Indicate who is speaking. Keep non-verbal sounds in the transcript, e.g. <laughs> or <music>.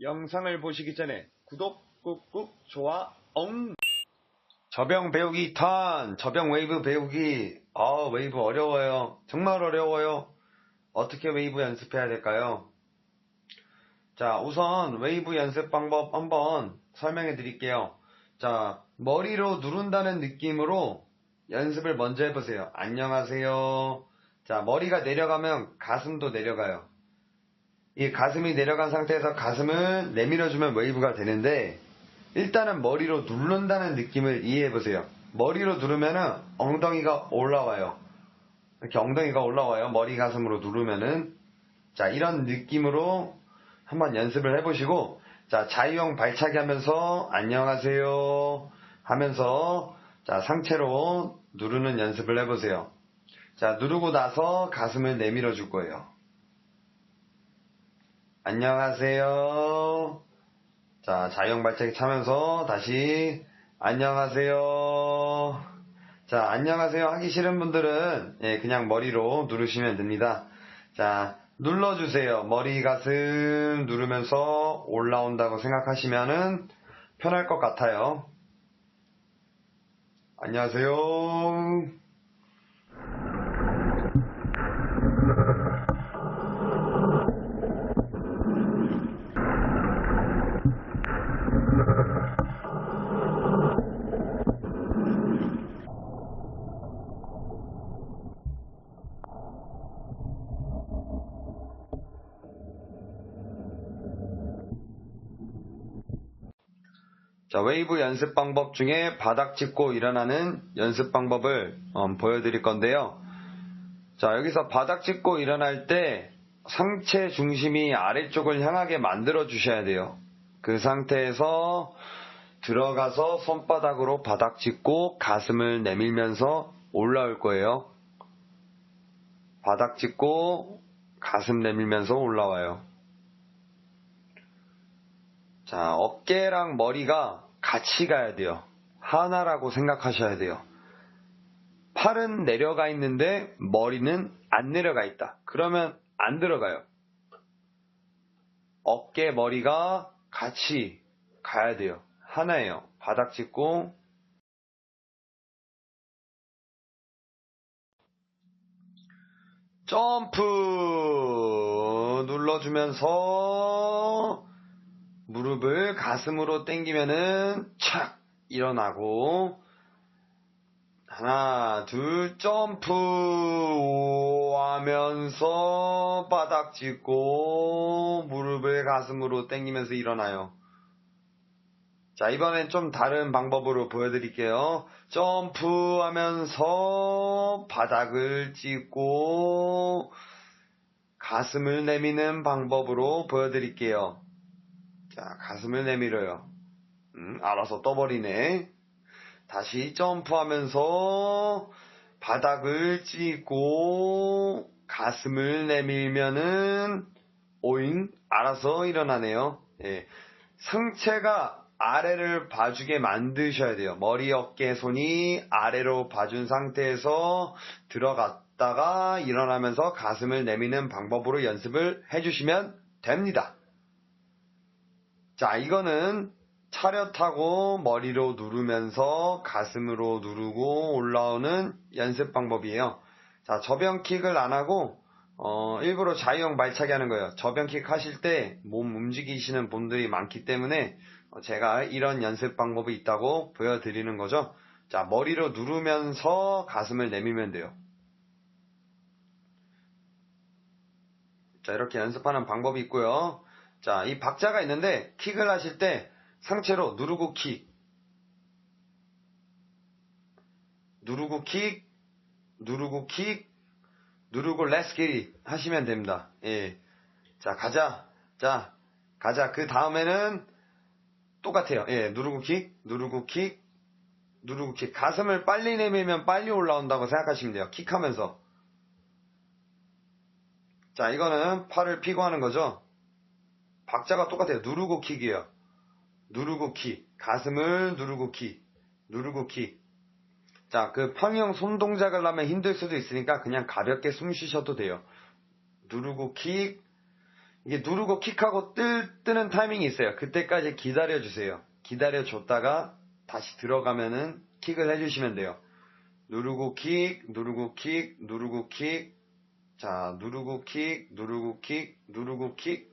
Speaker 1: 영상을 보시기 전에 구독 꾹꾹 좋아 엉. 저병 배우기 턴. 저병 웨이브 배우기. 아 웨이브 어려워요. 정말 어려워요. 어떻게 웨이브 연습해야 될까요? 자 우선 웨이브 연습 방법 한번 설명해 드릴게요. 자 머리로 누른다는 느낌으로 연습을 먼저 해보세요. 안녕하세요. 자 머리가 내려가면 가슴도 내려가요 이 가슴이 내려간 상태에서 가슴을 내밀어주면 웨이브가 되는데 일단은 머리로 누른다는 느낌을 이해해 보세요. 머리로 누르면은 엉덩이가 올라와요. 이렇게 엉덩이가 올라와요. 머리 가슴으로 누르면은 자 이런 느낌으로 한번 연습을 해보시고 자 자유형 발차기 하면서 안녕하세요 하면서 자 상체로 누르는 연습을 해보세요. 자 누르고 나서 가슴을 내밀어 줄 거예요. 안녕하세요. 자, 자영 발차기 차면서 다시 안녕하세요. 자, 안녕하세요 하기 싫은 분들은 예, 그냥 머리로 누르시면 됩니다. 자, 눌러주세요. 머리 가슴 누르면서 올라온다고 생각하시면은 편할 것 같아요. 안녕하세요. <laughs> 자, 웨이브 연습 방법 중에 바닥 짚고 일어나는 연습 방법을 음, 보여드릴 건데요. 자, 여기서 바닥 짚고 일어날 때 상체 중심이 아래쪽을 향하게 만들어 주셔야 돼요. 그 상태에서 들어가서 손바닥으로 바닥 짚고 가슴을 내밀면서 올라올 거예요. 바닥 짚고 가슴 내밀면서 올라와요. 자, 어깨랑 머리가 같이 가야 돼요. 하나라고 생각하셔야 돼요. 팔은 내려가 있는데 머리는 안 내려가 있다. 그러면 안 들어가요. 어깨, 머리가 같이 가야 돼요. 하나예요. 바닥 짚고. 점프! 눌러주면서 무릎을 가슴으로 당기면은 착! 일어나고. 하나 둘 점프 하면서 바닥 짚고 무릎을 가슴으로 당기면서 일어나요. 자 이번엔 좀 다른 방법으로 보여드릴게요. 점프하면서 바닥을 짚고 가슴을 내미는 방법으로 보여드릴게요. 자, 가슴을 내밀어요. 음, 알아서 떠버리네. 다시 점프하면서 바닥을 찌고 가슴을 내밀면은 오잉 알아서 일어나네요. 예. 상체가 아래를 봐주게 만드셔야 돼요. 머리, 어깨, 손이 아래로 봐준 상태에서 들어갔다가 일어나면서 가슴을 내미는 방법으로 연습을 해주시면 됩니다. 자, 이거는 차렷하고 머리로 누르면서 가슴으로 누르고 올라오는 연습 방법이에요. 자, 저변킥을 안 하고, 어, 일부러 자유형 발차기 하는 거예요. 저변킥 하실 때 몸 움직이시는 분들이 많기 때문에 어, 제가 이런 연습 방법이 있다고 보여드리는 거죠. 자, 머리로 누르면서 가슴을 내밀면 돼요. 자, 이렇게 연습하는 방법이 있고요. 자, 이 박자가 있는데 킥을 하실 때 상체로 누르고 킥, 누르고 킥, 누르고 킥, 누르고 렛츠 기리 하시면 됩니다. 예. 자, 가자. 자, 가자. 그 다음에는 똑같아요. 예, 누르고 킥, 누르고 킥, 누르고 킥. 가슴을 빨리 내밀면 빨리 올라온다고 생각하시면 돼요. 킥하면서. 자, 이거는 팔을 피고 하는 거죠. 박자가 똑같아요. 누르고 킥이에요. 누르고 킥. 가슴을 누르고 킥. 누르고 킥. 자, 그 평형 손 동작을 하면 힘들 수도 있으니까 그냥 가볍게 숨 쉬셔도 돼요. 누르고 킥, 이게 누르고 킥하고 뜰, 뜨는 타이밍이 있어요. 그때까지 기다려주세요. 기다려줬다가 다시 들어가면은 킥을 해주시면 돼요. 누르고 킥, 누르고 킥, 누르고 킥. 자, 누르고 킥, 누르고 킥, 누르고 킥.